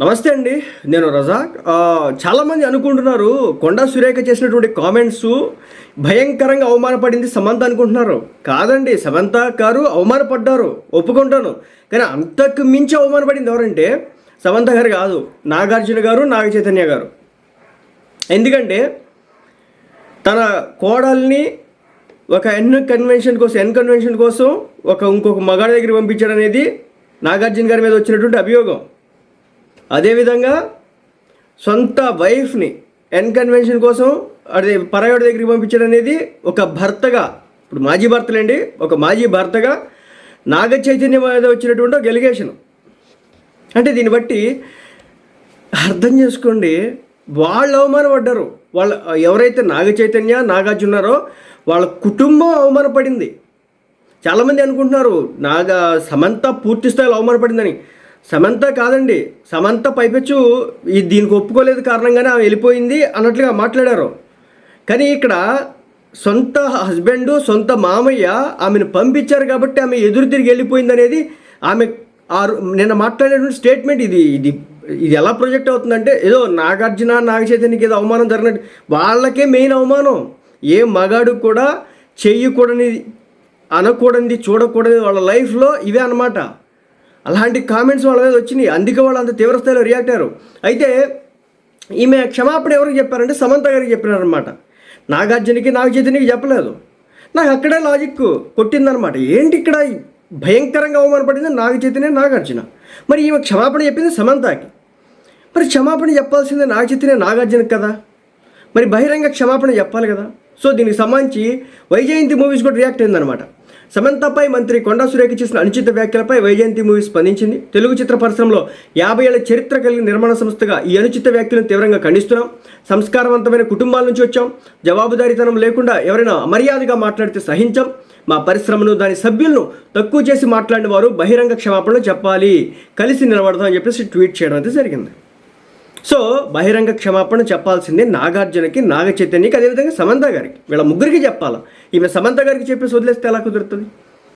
నమస్తే అండి నేను రజాక్. చాలామంది అనుకుంటున్నారు కొండా సురేఖ చేసినటువంటి కామెంట్స్ భయంకరంగా అవమానపడింది సమంత అనుకుంటున్నారు. కాదండి సమంత గారు అవమానపడ్డారు ఒప్పుకుంటాను. కానీ అంతకు మించి అవమానపడింది ఎవరంటే సమంత గారు కాదు నాగార్జున గారు నాగ చైతన్య గారు. ఎందుకంటే తన కోడల్ని ఒక ఎన్ కన్వెన్షన్ కోసం ఎన్ కన్వెన్షన్ కోసం ఒక ఇంకొక మగాడి దగ్గర పంపించడం అనేది నాగార్జున గారి మీద వచ్చినటువంటి అభియోగం. అదేవిధంగా సొంత వైఫ్ని ఎన్కన్వెన్షన్ కోసం అదే పరాయుడి దగ్గరికి పంపించడం అనేది ఒక భర్తగా ఇప్పుడు మాజీ భర్తలేండి ఒక మాజీ భర్తగా నాగ చైతన్యం మీద వచ్చినటువంటి ఒక ఎలిగేషన్. అంటే దీన్ని బట్టి అర్థం చేసుకోండి వాళ్ళు అవమానపడ్డారు. వాళ్ళ ఎవరైతే నాగ చైతన్య నాగార్జున ఉన్నారో వాళ్ళ కుటుంబం అవమానపడింది. చాలామంది అనుకుంటున్నారు నాగ సమంత పూర్తి స్థాయిలో అవమానపడిందని. సమంత కాదండి. సమంత పైపెచ్చు ఈ దీనికి ఒప్పుకోలేదు కారణంగానే ఆమె వెళ్ళిపోయింది అన్నట్లుగా మాట్లాడారు. కానీ ఇక్కడ సొంత హస్బెండ్ సొంత మామయ్య ఆమెను పంపించారు కాబట్టి ఆమె ఎదురు తిరిగి వెళ్ళిపోయింది అనేది ఆమె ఆ నిన్న మాట్లాడేటువంటి స్టేట్మెంట్ ఇది. ఇది ఇది ఎలా ప్రొజెక్ట్ అవుతుందంటే ఏదో నాగార్జున నాగచైతన్యకి ఏదో అవమానం జరిగినట్టు. వాళ్ళకే మెయిన్ అవమానం. ఏ మగాడు కూడా చెయ్యకూడని అనకూడనిది చూడకూడనిది వాళ్ళ లైఫ్లో ఇవే అన్నమాట. అలాంటి కామెంట్స్ వాళ్ళ మీద వచ్చినాయి. అందుకే వాళ్ళు అంత తీవ్రస్థాయిలో రియాక్ట్ అయ్యారు. అయితే ఈమె క్షమాపణ ఎవరికి చెప్పారంటే సమంత గారికి చెప్పినారనమాట నాగార్జునకి నాగ చెప్పలేదు. నాకు అక్కడే లాజిక్ కొట్టిందనమాట ఏంటి ఇక్కడ భయంకరంగా అవమానపడింది నాగ చైతన్య నాగార్జున? మరి ఈమె క్షమాపణ చెప్పింది సమంతకి. మరి క్షమాపణ చెప్పాల్సింది నాగ చైతన్య కదా? మరి బహిరంగ క్షమాపణ చెప్పాలి కదా? సో దీనికి సంబంధించి వైజయంతి మూవీస్ కూడా రియాక్ట్ అయిందనమాట సమంతపై మంత్రి కొండా సురేఖ చేసిన అనుచిత వ్యాఖ్యలపై వైజయంతి మూవీస్ స్పందించింది. తెలుగు చిత్ర పరిశ్రమలో యాభై ఏళ్ళ చరిత్ర కలిగిన నిర్మాణ సంస్థగా ఈ అనుచిత వ్యాఖ్యలను తీవ్రంగా ఖండిస్తున్నాం. సంస్కారవంతమైన కుటుంబాల నుంచి వచ్చాం. జవాబుదారీతనం లేకుండా ఎవరైనా అమర్యాదగా మాట్లాడితే సహించాం. మా పరిశ్రమను దాని సభ్యులను తక్కువ చేసి మాట్లాడిన వారు బహిరంగ క్షమాపణలు చెప్పాలి. కలిసి నిలబడదాం అని చెప్పేసి ట్వీట్ చేయడం అయితే జరిగింది. సో బహిరంగ క్షమాపణ చెప్పాల్సిందే నాగార్జునకి నాగ చైతన్యకి అదేవిధంగా సమంత గారికి. వీళ్ళ ముగ్గురికి చెప్పాలా? ఈమె సమంత గారికి చెప్పేసి వదిలేస్తే ఎలా కుదురుతుంది?